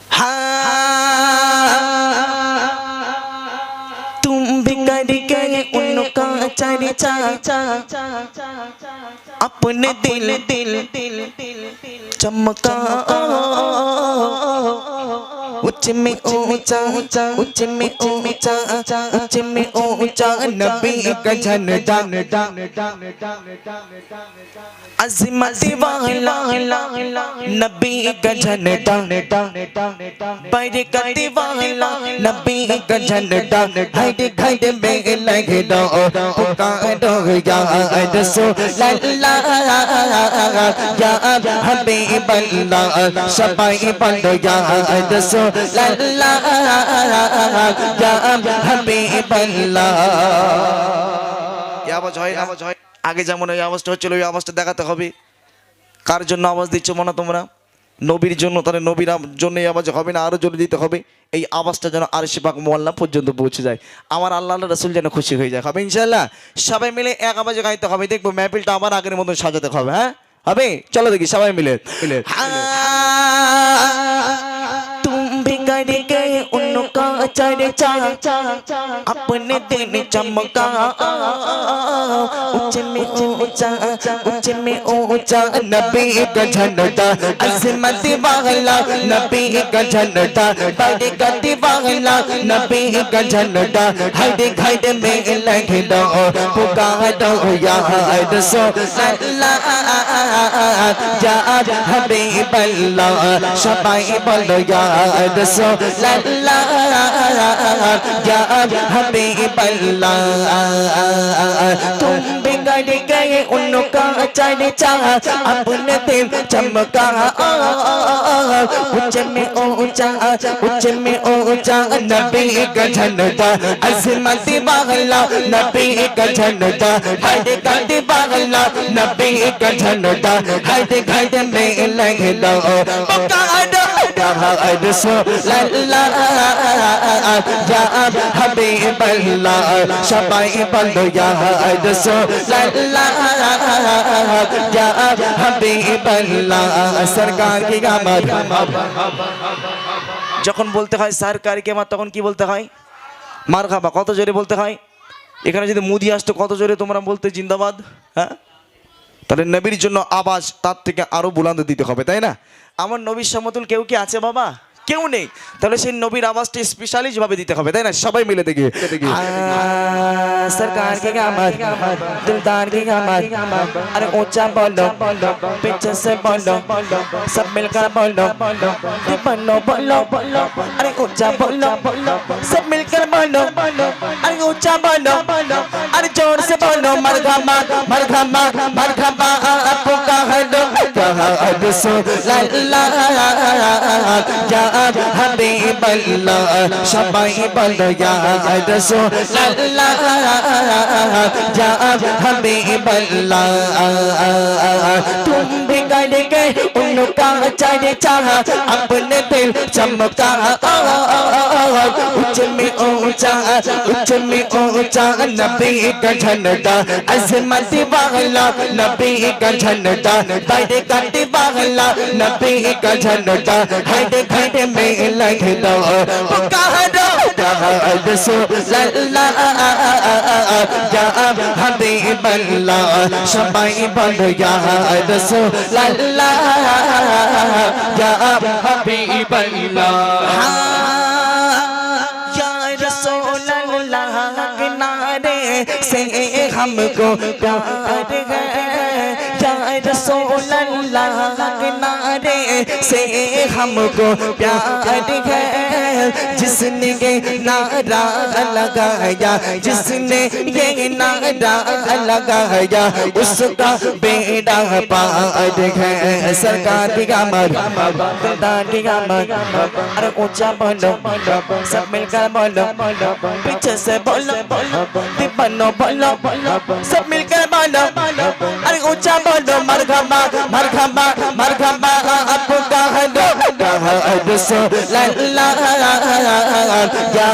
हाँ तुम भी करके उनका चर्चा। अपने दिल दिल दिल चमका। उच्च में ऊंचा ऊंचा उच्च में ऊंचा उच्च में ऊंचा नबी का झंडा अजमत वाला नबी का झंडा बरकत वाला नबी का झंडा हट घट में लगे दो पुकारो या रसूल अल्लाह या हबीब अल्लाह शफाई बंदो या रसूल আওয়াজ হয় আওয়াজ হয় আগে যেমন ওই আওয়াজটা হচ্ছিল ওই আওয়াজটা দেখাতে হবে। কার জন্য আওয়াজ দিচ্ছ মনে তোমরা? নবীর জন্য তাহলে নবীর জন্য এই আওয়াজ হবে না? আরও জোরে দিতে হবে। এই আওয়াজটা যেন আর পাক মোয়াল্লা পর্যন্ত পৌঁছে যায়। আমার আল্লাহ রসুল যেন খুশি হয়ে যায়। হবে ইনশাল্লাহ সবাই মিলে এক আওয়াজে গাইতে হবে। দেখব ম্যাপিলটা আমার আগের মতন সাজাতে হবে হ্যাঁ? হবে? চলো দেখি সবাই মিলে। মিলে उनका चर्चा अपने दिन चमका उच्च में ऊंचा उच्च में ऊंचा नबी का झंडा अजमत वाला नबी का झंडा बरकत वाला नबी का झंडा हर घर में लग दो पुकारो या रसूल अल्लाह या हबीब अल्लाह शफाई बोलो या रसूल अल्लाह या हबीब अल्लाह तुम बिगड़ गए उनका चर्चा अपने दिल चमका उच्च में ऊंचा उच्च में ऊंचा नबी का झंडा अजमत वाला नबी का झंडा हर गद वाला नबी का झंडा हर घर में लग दो যখন বলতে হয় স্যার কারিকে আমার তখন কি বলতে হয়? মার খাবা, কত জোরে বলতে হয়? এখানে যদি মুদি আসতো, কত জোরে তোমরা বলতে জিন্দাবাদ? হ্যাঁ? তাহলে নবীর জন্য আবাস তার থেকে আরও বুলান্দ দিতে হবে, তাই না? আমার নবীর সমতুল কেউ কি আছে বাবা? কেউ নেই। তাহলে সেই নবীর আওয়াজটা স্পেশালিস্ট ভাবে দিতে হবে, তাই না? সবাই মিলে দেখি সরকার আরে মারঘামা মারঘামা মারঘামা احد صلى الله يا حبيب الله شبيب الله يا احد صلى الله يا حبيب الله تم بگڑ گئے ان کا چرچا اپنے دل چمکا اونچ میں اونچا اونچ میں اونچا نبی کا جھنڈا عظمت والا نبی کا جھنڈا بڑے کٹ बरकत वाला नबी का झंडा हर घर में लग दो पुकारो या रसूल अल्लाह या हबीब अल्लाह शफाई बोलो या रसूल अल्लाह या हबीब अल्लाह या रसूल अल्लाह के नारे से हमको प्यार है या रसूल अल्लाह के नारे से हमको प्यार है। जिसने ये नारा लगाया, जिसने ये नारा लगाया, उसका बेड़ा पार है। सरकार आमद दिलदार की आमद अरे ऊँचा बोलो, सब मिलकर बोलो, पीछे से बोलो दीपनो बोलो, सब मिलकर बोलो। अरे محمد صلى الله يا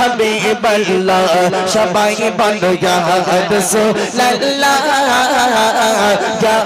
حبيب الله شبايب يا رسول الله يا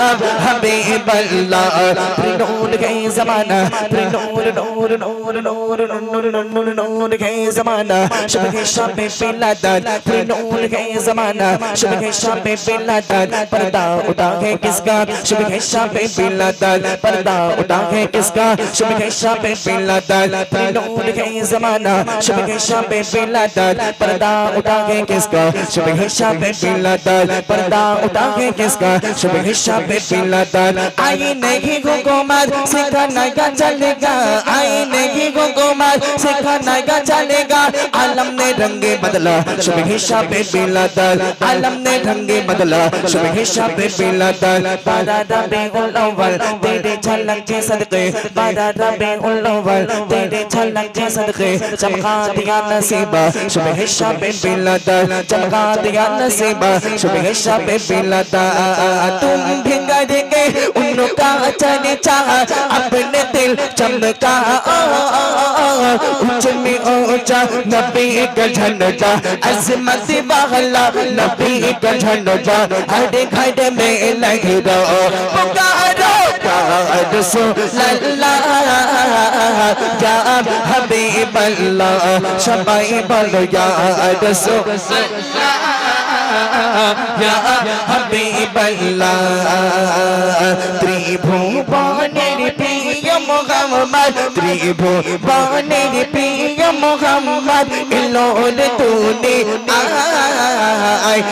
حبيب الله نور کے زمانہ نور نور نور نور نور نور نور کے زمانہ شب کے شب پیلا دان نور کے زمانہ شب کے شب پیلا دان پردہ اٹھا ہے کس کا شب کے شب پیلا دان پردہ اٹھا ہے کس کا شب کے شب शब बिलादत फिर नूर के जमाना शब शब बिलादत पर्दा उठा किसका शब शब बिलादत पर्दा उठा किसका शब शब बिलादत आई नहीं हुकूमत सिखाना का चलेगा आई नहीं हुकूमत सिखाना का चलेगा आलम ने रंगे बदला सुबह शाबे बिलादल आलम ने रंगे बदला सुबह शाबे बिलादल बारा रबे बारा रबे الأول تيري تلك صدقي شبقات يا نسيبة شبه الشاب بلدا شبقات يا نسيبة شبه الشاب بلدا تم بھی کریں ان کا چنچا اپنے دل چمکا اونچ میں اونچا نبی کا جھنڈا عظمت باغلا نبی کا جھنڈا ہر گھر میں لگ رہا پکار بعد صلى الله يا حبيب الله شبيب الله يا رسول الله يا حبيب الله ত্রিভুবনের প্রিয় মোহাম্মদ ত্রিভুবনের প্রিয় মোহাম্মদ রে তুনে আয়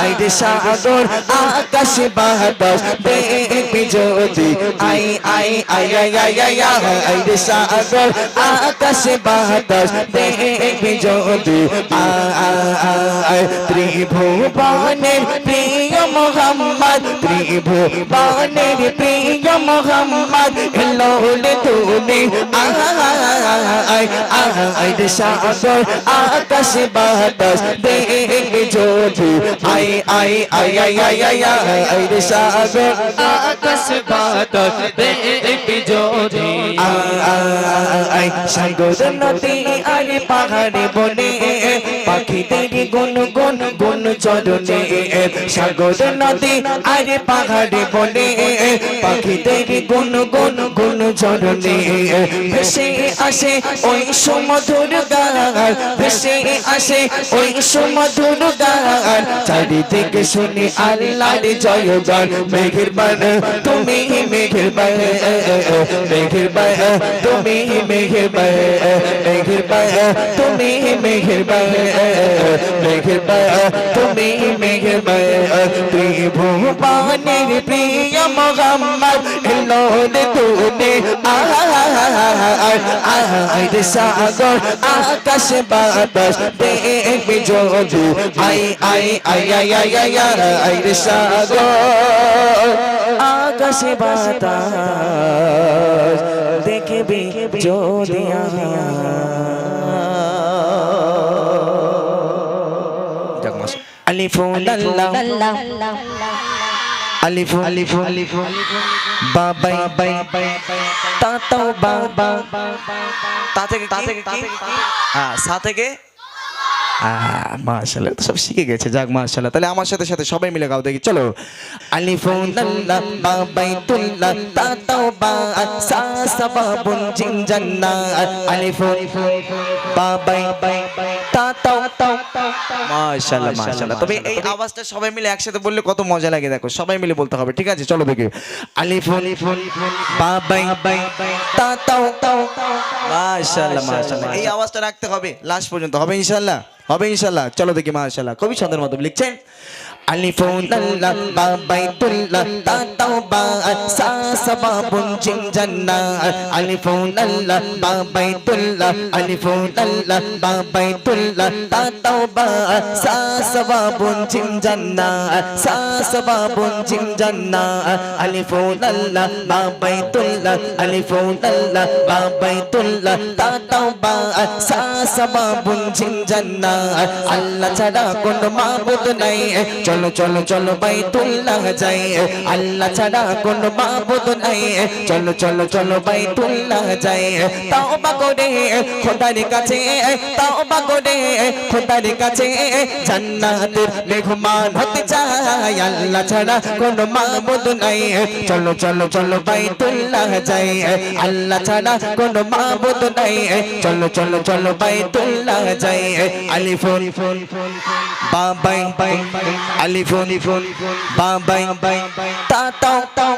আয় রে সাগর আকাশ বাতাস দেখবি যদি আই আই আই আই আই আই আই রে সাগর আকাশ বাতাস দেখবি যদি আয় ত্রিভুবনের প্রিয় মোহাম্মদ ত্রিভুবনের প্রিয় মোহাম্মদ রে তুনে আয় আয় রে সাগর আকাশ বাতাস দেখবি যদি। আই আই আই আই আই আই আই রে সাগর আকাশ বাতাস দেখবি যদি। আই সাগর নদী আর পাহাড়ে বনে, পাখিদের গুন গুন গুন চরণে। সাগর নদী আর পাহাড়ে বনে, পাখিদের গুন গুন গুন চরণে। ভেসে আসে ওই সুমধুর গান ভেসে আসে ওই সুমধুর গান চারিদিকে শুনি আল্লাহর জয় গান মেঘের বান তুমি মেঘের বান মেঘের বান তুমি মেঘের বান মেঘের বান তুমি মেঘের বান মেঘের বান তুমি মেঘের বান ত্রিভুবনের প্রিয় মোহাম্মদ এলো রে তুনে আয় রে সাগর আকাশ বাতাস দেখবি যদি আই আই আই আই আই আই আই রে সাগর। আকাশ বাতাস দেখবি যদি আলিফুন আল্লাহ আলিফুন আলিফুন আলিফুন বাবাই বাই তাতাও বাবা তা থেকে তা থেকে কি হ্যাঁ সা থেকে মাশাআল্লাহ তো সব শিখে গেছে যাক মাশাআল্লাহ তাহলে আমার সাথে সাথে সবাই মিলে গাও দেখি চলো আলিফুন আল্লাহ বাবাইতুল্লাহ তাতাও বা সা সাবাবুন জিন জান্নাত আলিফুন বাবাই তাতাও মাশাআল্লাহ মাশাআল্লাহ তবে এই আওয়াজটা সবাই মিলে একসাথে বললে কত মজা লাগে দেখো সবাই মিলে বলতে হবে ঠিক আছে? চলো দেখি। আলিফুন বাবাই তাও মাশাআল্লাহ মাশাআল্লাহ এই আওয়াজটা রাখতে হবে লাস্ট পর্যন্ত। হবে ইনশাআল্লাহ? হবে ইনশাআল্লাহ। চলো দেখি মাশাআল্লাহ। কবি ছন্দের মতো লিখছেন। আলিফুন আল্লাহ বাবাইতুল্লাহ তাতাও বা সা সাবাবুন জিন জান্নাত আলিফুন আল্লাহ বাবাইতুল্লাহ আলিফুন আল্লাহ বাবাইতুল্লাহ তাতাও বা সা সাবাবুন জিন জান্নাত সা সাবাবুন জিন জান্নাত আলিফুন আল্লাহ বাবাইতুল্লাহ আলিফুন আল্লাহ বাবাইতুল্লাহ তাতাও বা সা সাবাবুন জিন জান্নাত আল্লাহ ছাড়া কোন মাবুদ নাই চলো চলো চলো বাইতুল্লাহ যাই। আল্লাহ ছাড়া কোনো মাবুদ নাই। চলো চলো চলো বাইতুল্লাহ যাই। তাওবা করে খোদার কাছে, তাওবা করে খোদার কাছে জান্নাতের মেহমান হতে চাই। আল্লাহ ছাড়া কোনো মাবুদ নাই। চলো চলো চলো বাইতুল্লাহ যাই। আল্লাহ ছাড়া কোনো মাবুদ নাই। চলো চলো চলো বাইতুল্লাহ যাই। আলিফুন বাবাই আলিফুন বাবাই তা তাও তাও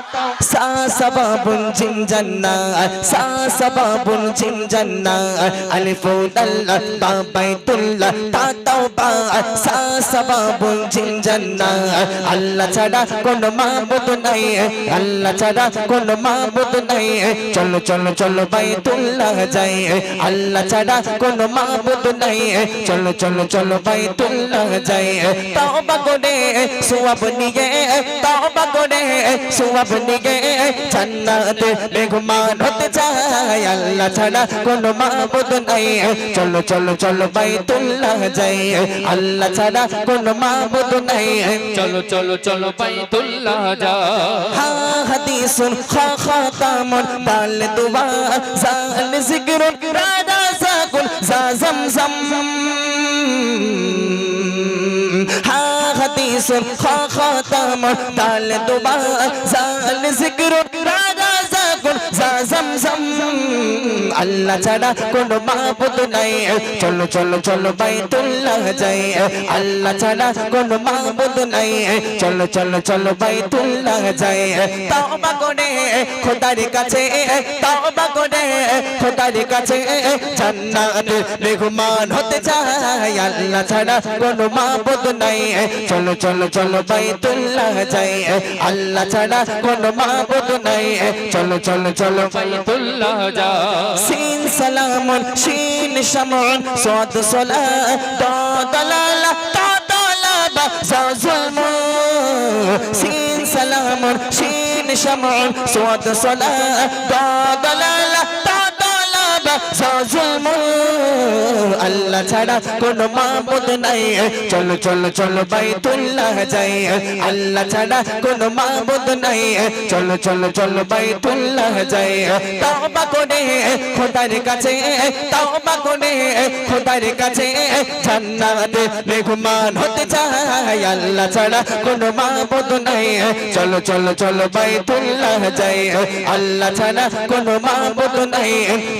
সা সাবাবুন জিন জান্না সা সাবাবুন জিন জান্না আলিফুন আল্লাহ বাবাই তুল্লাহ তা তাও বা সা সাবাবুন জিন জান্না আল্লাহ ছাড়া কোনো মাবুদ নাই আল্লাহ ছাড়া কোনো মাবুদ নাই চলো চলো চলো বাইতুল্লাহ যাই আল্লাহ ছাড়া কোনো মাবুদ নাই চলো চলো চলো বাইতুল্লাহ যাই তাওবা করে সওয়াব নিয়ে তাওবা করে সওয়াব নিয়ে জান্নাতে মেহমান হতে চাই আল্লাহ ছাড়া কোনো মাবুদ নাই চলো চলো চলো বাইতুল্লাহ যাই আল্লাহ ছাড়া কোনো মাবুদ নাই চলো চলো চলো বাইতুল্লাহ যা হা হাদিসুন খা খাতামুন দাল দুয়া জাল জিকরুন রাদা সাকুন জা zamzam হা হাদিসুন খা খাতামুন দাল দুয়া জাল জিকরুন আল্লাহ ছাড়া কোনো মাবুদ নাই। চলো চলো চলো বাইতুল্লাহ যাই। আল্লাহ ছাড়া কোনো মাবুদ নাই। চলো চলো চলো বাইতুল্লাহ যাই। তাওবা করে খোদার কাছে, তাওবা করে খোদার কাছে। জান্নাত মেহমান হতে চাই। আল্লাহ ছাড়া কোনো মাবুদ নাই। চলো চলো চলো বাইতুল্লাহ যাই। আল্লাহ ছাড়া কোনো মাবুদ নাই। চলো চলো চলো বাইতুল্লাহ যা। সিন সালামুন, সিন শামুন, সাদ সালা তা দালালা, তা দালাবা জাজুলমু সিন সালামুন, সিন শামুন, সাদ সালা তা দালালা, তা দালাবা জাজুলমু আল্লাহ ছাড়া কোনো মাবুদ নাই। চলো চলো চলো বাইতুল্লাহ যাই। আল্লাহ ছাড়া কোনো মাবুদ নাই। চলো চলো চলো বাইতুল্লাহ যাই। তাওবা করে খোদার কাছে, তাওবা করে খোদার কাছে জান্নাতে মেহমান হতে চাই। আল্লাহ ছাড়া কোনো মাবুদ নাই। চলো চলো চলো বাইতুল্লাহ যাই। আল্লাহ ছাড়া কোনো মাবুদ নাই।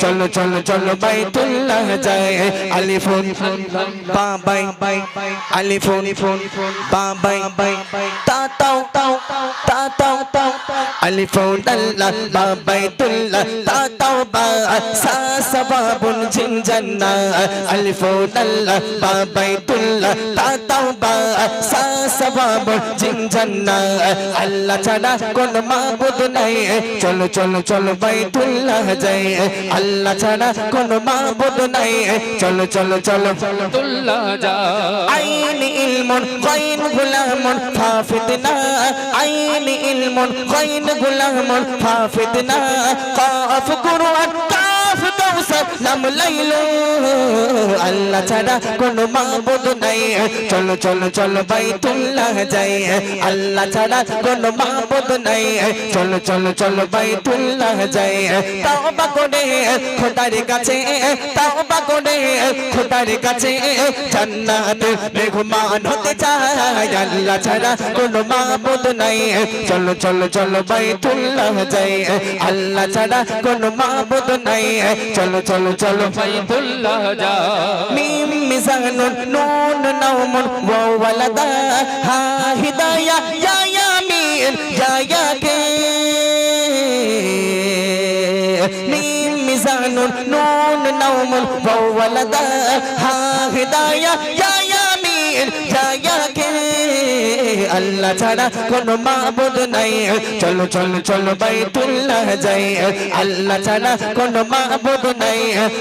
চলো চলো চলো বাইতুল্লাহ যাই। আলিফুন বাবাই আলিফুন বাবাই তা তাও তাও তা তাও তাও আলিফুন আল্লাহ বাবাই তুল্লাহ তা তাও বা সা সাবাবুন জিন জান্না আলিফুন আল্লাহ বাবাই তুল্লাহ তা তাও বা সা সাবাবুন জিন জান্না আল্লাহ ছাড়া কোন মাবুদ নাই চলো চলো চলো বাইতুল্লাহ যাই আল্লাহ ছাড়া কোন মাবুদ নাই চলো চলো চলো চলো। তুল্লা যা আইন ইলমুন গাইন গুলামুন ফাফিতনা আইন ইলমুন গাইন গুলামুন ফাফিতনা কাফ কুরআন নাম লাইলো। আল্লাহ ছাড়া কোনো মাবুদ নাই। চলো চলো চলো বাইতুল্লাহ যাই। আল্লাহ ছাড়া কোনো মাবুদ নাই। চলো চলো চলো বাইতুল্লাহ যাই। তাওবা করে খোদার কাছে, তাওবা করে খোদার কাছে জান্নাত হতে আল্লাহ ছাড়া কোনো মাবুদ নাই। চলো চলো চলো বাইতুল্লাহ যাই। আল্লাহ ছাড়া কোনো মাবুদ নাই। চলো চলো চলো চলো বাইতুল্লাহ যা। মিম মিজানুন, নুন, নাওমুন, ওয়াও ওয়ালাদা। হা, হিদায়া, ইয়া ইয়ামিন যা, ইয়া, কে। মিম মিজানুন, নুন, নাওমুন, ওয়াও ওয়ালাদা। হা, হিদায়া, ইয়া ইয়ামিন যা, ইয়া আল্লাহ ছাড়া কোনো মাবুদ নাই। চলো চলো চলো বাইতুল্লাহ যাই। আল্লাহ ছাড়া কোনো মাবুদ নাই।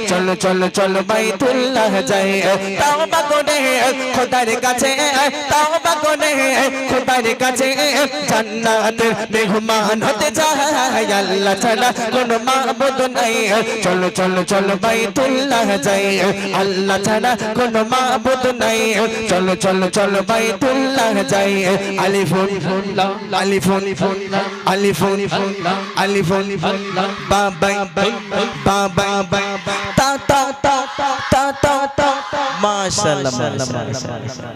চলো চলো চলো বাইতুল্লাহ যাই। তাওবা করে খোদার কাছে, তাওবা করে খোদার কাছে জান্নাতের মেহমান হতে চাই। আল্লাহ ছাড়া কোনো মাবুদ নাই। চলো চলো চলো বাইতুল্লাহ যাই। আল্লাহ ছাড়া কোনো মাবুদ নাই। চলো চলো চলো বাইতুল্লাহ যাই। আলিফুন আলিফুন আলিফুন আলিফুন বাবা বাবা তা তা তা তা তা তা মাশাআল্লাহ মাশাআল্লাহ